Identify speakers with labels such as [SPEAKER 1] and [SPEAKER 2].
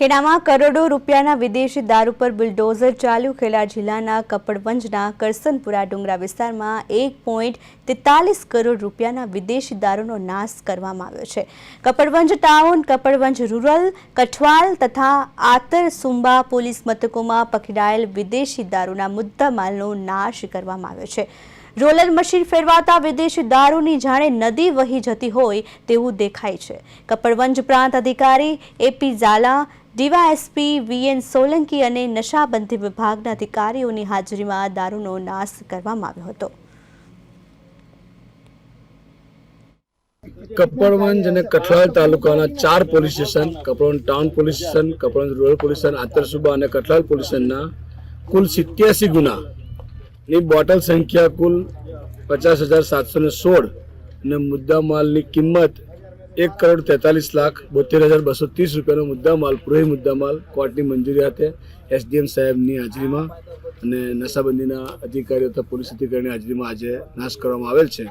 [SPEAKER 1] ખેડામાં કરોડો રૂપિયાના વિદેશી દારૂ પર બુલડોઝર ચાલ્યું ખેડા જિલ્લાના કપડવંજના કરસનપુરા ડુંગરા વિસ્તારમાં એક પોઈન્ટ તેતાલીસ કરોડ રૂપિયાના વિદેશી દારૂનો નાશ કરવામાં આવ્યો છે. કપડવંજ ટાઉન, કપડવંજ રૂરલ, કઠવાલ તથા આતર સુંબા પોલીસ મથકોમાં પકડાયેલ વિદેશી દારૂના મુદ્દામાલનો નાશ કરવામાં આવ્યો છે. રોલર મશીન ફેરવાતા વિદેશી દારૂની જાણે નદી વહી જતી હોય તેવું દેખાય છે. કપડવંજ પ્રાંત અધિકારી A P Jhala, DYSP V N Solanki અને નશાબંધી વિભાગના અધિકારીઓની હાજરીમાં દારૂનો નાશ કરવામાં આવ્યો હતો.
[SPEAKER 2] કપડવંજ અને કઠલાલ તાલુકાના ચાર police station, Kapadvanj town police station, Kapadvanj rural police station, Atarsuba અને કઠલાલ પોલીસ સ્ટેશનના કુલ સિત્યાસી ગુનાની બોટલ સંખ્યા કુલ પચાસ હજાર સાતસો ને સોળ અને મુદ્દામાલની કિંમત એક કરોડ તેતાલીસ લાખ બોતેર હજાર બસો ત્રીસ રૂપિયાનો મુદ્દામાલ પુરોહી મુદ્દામાલ કોર્ટની મંજૂરી હાથે એસડીએમ સાહેબની હાજરીમાં અને નશાબંધીના અધિકારીઓ તથા પોલીસ અધિકારીની હાજરીમાં આજે નાશ કરવામાં આવેલ છે.